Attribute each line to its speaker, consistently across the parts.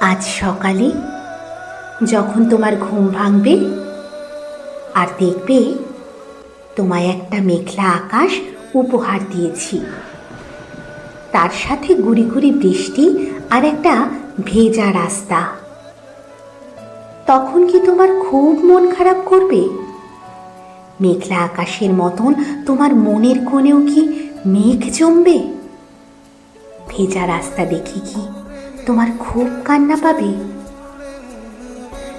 Speaker 1: আজ সকালে যখন তোমার ঘুম ভাঙবে আর দেখবে তোমায় একটা মেঘলা আকাশ উপহার দিয়েছি। তার সাথে গুড়ি গুড়ি বৃষ্টি আর একটা ভেজা রাস্তা। তখন কি তোমার খুব মন খারাপ করবে? মেঘলা আকাশের মতন তোমার মনের কোণেও কি মেঘ জমবে? ভেজা রাস্তা দেখে কি তোমার খুব কান্না পাবে?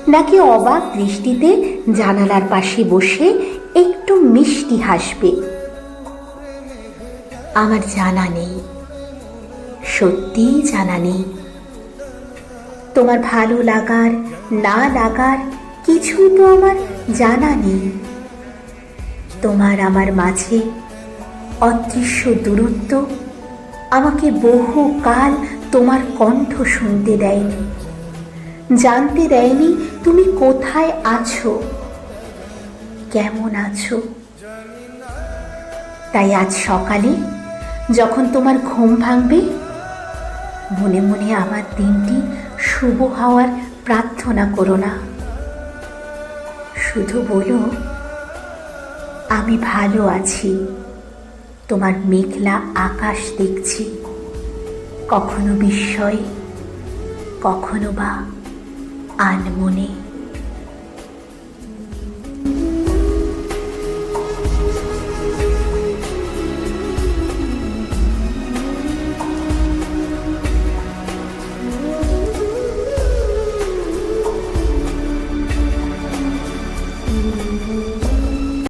Speaker 1: নাকি অবাক দৃষ্টিতে জানালার পাশে বসে একটু মিষ্টি হাসবে? আমার জানা নেই, সত্যিই জানা নেই। তোমার ভালো লাগার, না লাগার কিছুই তো আমার জানা নেই। তোমার আমার মাঝে অদৃশ্য দূরত্ব আমাকে বহু কাল তোমার কণ্ঠ শুনতে দেয়নি। জানতে দেয়নি তুমি কোথায় আছো। কেমন আছো? তাই আজ সকালে যখন তোমার ঘুম ভাঙবে, মনে মনে আমার দিনটি শুভ হওয়ার প্রার্থনা করো না। শুধু বলো, আমি ভালো আছি। তোমার মেঘলা আকাশ দেখছি। কখনো বিস্ময় কখনো বা আনমনে।